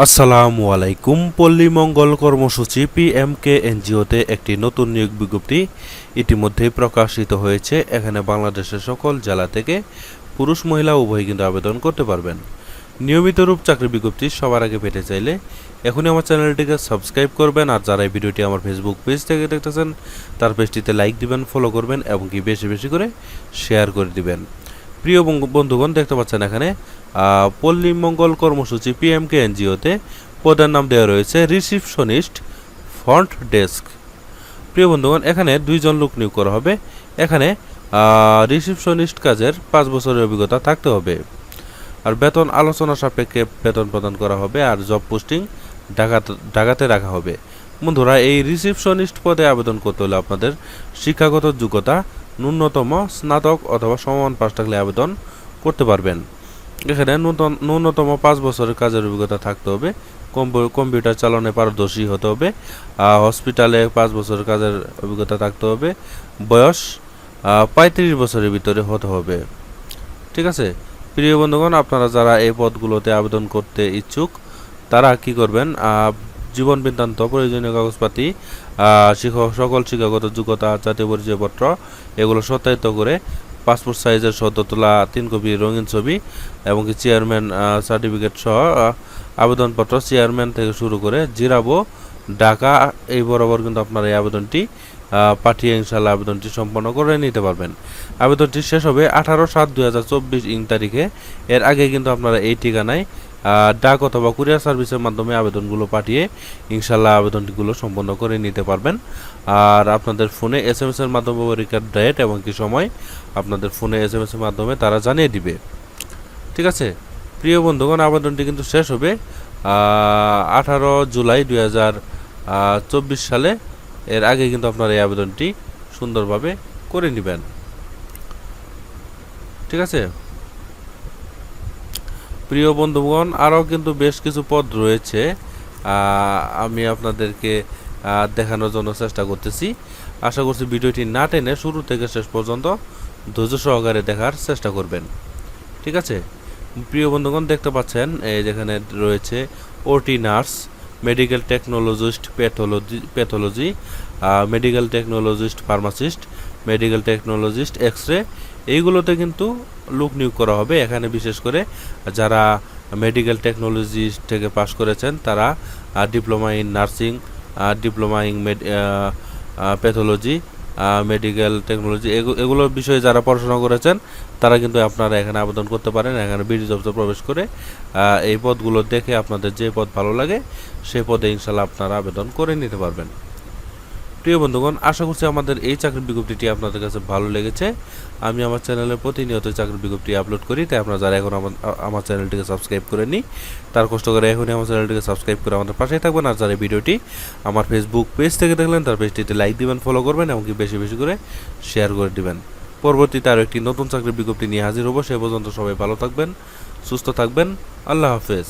আসসালামু আলাইকুম। পল্লী মঙ্গল কর্মসূচি পিএমকে এনজিওতে একটি নতুন নিয়োগ বিজ্ঞপ্তি ইতিমধ্যেই প্রকাশিত হয়েছে। এখানে বাংলাদেশের সকল জেলা থেকে পুরুষ, মহিলা উভয় কিন্তু আবেদন করতে পারবেন। নিয়মিত রূপ চাকরি বিজ্ঞপ্তি সবার আগে পেতে চাইলে এখনই আমার চ্যানেলটিকে সাবস্ক্রাইব করবেন। আর যারা এই ভিডিওটি আমার ফেসবুক পেজ থেকে দেখতেছেন, তার পেজটিতে লাইক দিবেন, ফলো করবেন এবং কি বেশি বেশি করে শেয়ার করে দিবেন। প্রিয় বন্ধুগণ দেখতে পাচ্ছেন এখানে আহ, পল্লী মঙ্গল কর্মসূচি পিএমকে এনজিওতে পদের নাম দেওয়া রয়েছে রিসিপশনিস্ট ফ্রন্ট ডেস্ক। প্রিয় বন্ধুগণ এখানে দুইজন লোক নিয়োগ করা হবে। এখানে রিসিপশনিস্ট কাজের পাঁচ বছরের অভিজ্ঞতা থাকতে হবে। আর বেতন আলোচনা সাপেক্ষে বেতন প্রদান করা হবে আর জব পোস্টিং ঢাকাতে ঢাকাতে রাখা হবে। বন্ধুরা, এই রিসিপশনিস্ট পদে আবেদন করতে হলে আপনাদের শিক্ষাগত যোগ্যতা, ন্যূনতম স্নাতক অথবা সমান পাশ থাকলে আবেদন করতে পারবেন। এখানে নূতন ন্যূনতম পাঁচ বছরের কাজের অভিজ্ঞতা থাকতে হবে কম্পিউ- কম্পিউটার চালনে পারদর্শী হতে হবে হসপিটালে পাঁচ বছরের কাজের অভিজ্ঞতা থাকতে হবে, বয়স পঁয়ত্রিশ বছরের ভিতরে হতে হবে। ঠিক আছে? প্রিয় বন্ধুগণ, আপনারা যারা এই পদগুলোতে আবেদন করতে ইচ্ছুক, তারা কি করবেন? জীবন বৃত্তান্ত, প্রয়োজনীয় কাগজপাতি শিক্ষক সকল শিক্ষাগত যোগ্যতা, জাতীয় পরিচয়পত্র, এগুলো সত্যায়িত করে পাসপোর্ট সাইজের সদ্য তোলা তিন কপি রঙিন ছবি এবং চেয়ারম্যান সার্টিফিকেট সহ আবেদনপত্র চেয়ারম্যান থেকে শুরু করে জিরাবো, ঢাকা, এই বরাবর কিন্তু আপনার এই আবেদনটি পাঠিয়ে ইনশাল্লাহ আবেদনটি সম্পন্ন করে নিতে পারবেন। আবেদনটি শেষ হবে আঠারো সাত দুই হাজার চব্বিশ ইং তারিখে। এর আগে কিন্তু আপনারা এই ঠিকানায় ডাক অথবা কুরিয়ার সার্ভিসের মাধ্যমে আবেদনগুলো পাঠিয়ে ইনশাল্লাহ আবেদনটিগুলো সম্পন্ন করে নিতে পারবেন। আর আপনাদের ফোনে এস এম এস এর মাধ্যমে পরীক্ষার ডেট এবং কি সময় আপনাদের ফোনে এস এম এস এর মাধ্যমে তারা জানিয়ে দিবে। ঠিক আছে? প্রিয় বন্ধুগণ, আবেদনটি কিন্তু শেষ হবে আঠারো জুলাই দুই চব্বিশ সালে। এর আগে কিন্তু আপনারা এই আবেদনটি সুন্দরভাবে করে নেবেন। ঠিক আছে? প্রিয় বন্ধুগণ, আরও কিন্তু বেশ কিছু পদ রয়েছে আমি আপনাদেরকে দেখানোর জন্য চেষ্টা করতেছি। আশা করছি ভিডিওটি না টেনে শুরু থেকে শেষ পর্যন্ত ধৈর্য সহকারে দেখার চেষ্টা করবেন। ঠিক আছে? প্রিয় বন্ধুগণ, দেখতে পাচ্ছেন, এই যেখানে রয়েছে OT nurse, medical technologist, pathology pathology medical technologist, pharmacist medical technologist X ray এইগুলোতে কিন্তু লোক নিয়োগ করা হবে। এখানে বিশেষ করে যারা মেডিকেল টেকনোলজিস্ট থেকে পাশ করেছেন, তারা diploma in nursing diploma in pathology medical technology এগুলো বিষয়ে যারা পড়াশোনা করেছেন, তারা কিন্তু আপনারা এখানে আবেদন করতে পারেন। এখানে বিডি জবসে প্রবেশ করে এই পদগুলো দেখে আপনাদের যে পদ ভালো লাগে সেই পদে ইনশাল্লাহ আপনারা আবেদন করে নিতে পারবেন। প্রিয় বন্ধুগণ, আশা করছি আমাদের এই চাকরির বিজ্ঞপ্তিটি আপনাদের কাছে ভালো লেগেছে। আমি আমার চ্যানেলে প্রতিনিয়ত চাকরির বিজ্ঞপ্তি আপলোড করি, তাই আপনারা যারা এখন আমার চ্যানেলটিকে সাবস্ক্রাইব করে নি তার কষ্ট করে এখনই আমার চ্যানেলটিকে সাবস্ক্রাইব করে আমাদের পাশেই থাকবেন। আর যারা ভিডিওটি আমার ফেসবুক পেজ থেকে দেখলেন, তার পেজটিতে লাইক দিবেন ফলো করবেন এমনকি বেশি বেশি করে শেয়ার করে দিবেন। পরবর্তীতে আরও একটি নতুন চাকরির বিজ্ঞপ্তি নিয়ে হাজির হব, সে পর্যন্ত সবাই ভালো থাকবেন, সুস্থ থাকবেন, আল্লাহ হাফেজ।